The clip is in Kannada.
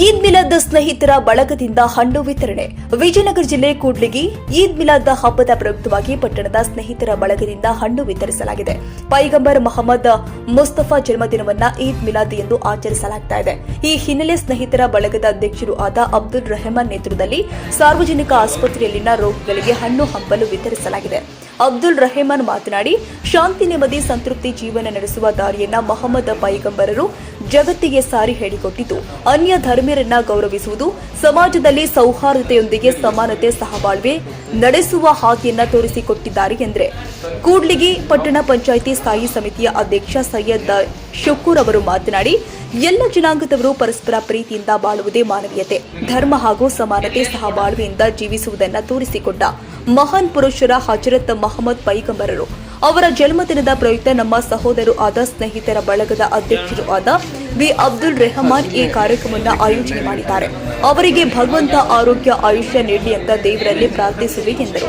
ಈದ್ ಮಿಲಾದ್ ಸ್ನೇಹಿತರ ಬಳಗದಿಂದ ಹಣ್ಣು ವಿತರಣೆ. ವಿಜಯನಗರ ಜಿಲ್ಲೆ ಕೂಡ್ಲಿಗಿ ಈದ್ ಮಿಲಾದ್ ಹಬ್ಬದ ಪ್ರಯುಕ್ತವಾಗಿ ಪಟ್ಟಣದ ಸ್ನೇಹಿತರ ಬಳಗದಿಂದ ಹಣ್ಣು ವಿತರಿಸಲಾಗಿದೆ. ಪೈಗಂಬರ್ ಮೊಹಮ್ಮದ್ ಮುಸ್ತಫಾ ಜನ್ಮದಿನವನ್ನ ಈದ್ ಮಿಲಾದ್ ಎಂದು ಆಚರಿಸಲಾಗ್ತಾ ಇದೆ. ಈ ಹಿನ್ನೆಲೆ ಸ್ನೇಹಿತರ ಬಳಗದ ಅಧ್ಯಕ್ಷರು ಆದ ಅಬ್ದುಲ್ ರೆಹಮಾನ್ ನೇತೃತ್ವದಲ್ಲಿ ಸಾರ್ವಜನಿಕ ಆಸ್ಪತ್ರೆಯಲ್ಲಿನ ರೋಗಿಗಳಿಗೆ ಹಣ್ಣು ಹಂಪಲು ವಿತರಿಸಲಾಗಿದೆ. ಅಬ್ದುಲ್ ರೆಹಮಾನ್ ಮಾತನಾಡಿ ಶಾಂತಿ ನೆಮ್ಮದಿ, ಸಂತೃಪ್ತಿ ಜೀವನ ನಡೆಸುವ ದಾರಿಯನ್ನ ಮೊಹಮ್ಮದ್ ಪೈಗಂಬರರು ಜಗತ್ತಿಗೆ ಸಾರಿ ಹೇಳಿಕೊಟ್ಟಿದ್ದು. ಅನ್ಯ ಧರ್ಮೀಯರನ್ನ ಗೌರವಿಸುವುದು, ಸಮಾಜದಲ್ಲಿ ಸೌಹಾರ್ದತೆಯೊಂದಿಗೆ ಸಮಾನತೆ ಸಹಬಾಳ್ವೆ ನಡೆಸುವ ಹಾದಿಯನ್ನ ತೋರಿಸಿಕೊಟ್ಟಿದ್ದಾರೆ ಎಂದರೆ. ಕೂಡ್ಲಿಗಿ ಪಟ್ಟಣ ಪಂಚಾಯಿತಿ ಸ್ಥಾಯಿ ಸಮಿತಿಯ ಅಧ್ಯಕ್ಷ ಸೈಯದ್ ಶುಕೂರ್ ಅವರು ಮಾತನಾಡಿ, ಎಲ್ಲ ಜನಾಂಗದವರು ಪರಸ್ಪರ ಪ್ರೀತಿಯಿಂದ ಬಾಳುವುದೇ ಮಾನವೀಯತೆ. ಧರ್ಮ ಹಾಗೂ ಸಮಾನತೆ ಸಹಬಾಳ್ವೆಯಿಂದ ಜೀವಿಸುವುದನ್ನ ತೋರಿಸಿಕೊಟ್ಟ ಮಹಾನ್ ಪುರುಷರ ಹಜರತ್ ಮಹಮ್ಮದ್ ಪೈಗಂಬರರು ಅವರ ಜನ್ಮದಿನದ ಪ್ರಯುಕ್ತ ನಮ್ಮ ಸಹೋದರು ಆದ ಸ್ನೇಹಿತರ ಬಳಗದ ಅಧ್ಯಕ್ಷರು ಆದ ವಿ. ಅಬ್ದುಲ್ ರೆಹಮಾನ್ ಈ ಕಾರ್ಯಕ್ರಮವನ್ನು ಆಯೋಜನೆ ಮಾಡಿದ್ದಾರೆ. ಅವರಿಗೆ ಭಗವಂತ ಆರೋಗ್ಯ, ಆಯುಷ್ಯ ನೀಡಿ ಅಂತ ದೇವರಲ್ಲಿ ಪ್ರಾರ್ಥಿಸುವೆ ಎಂದರು.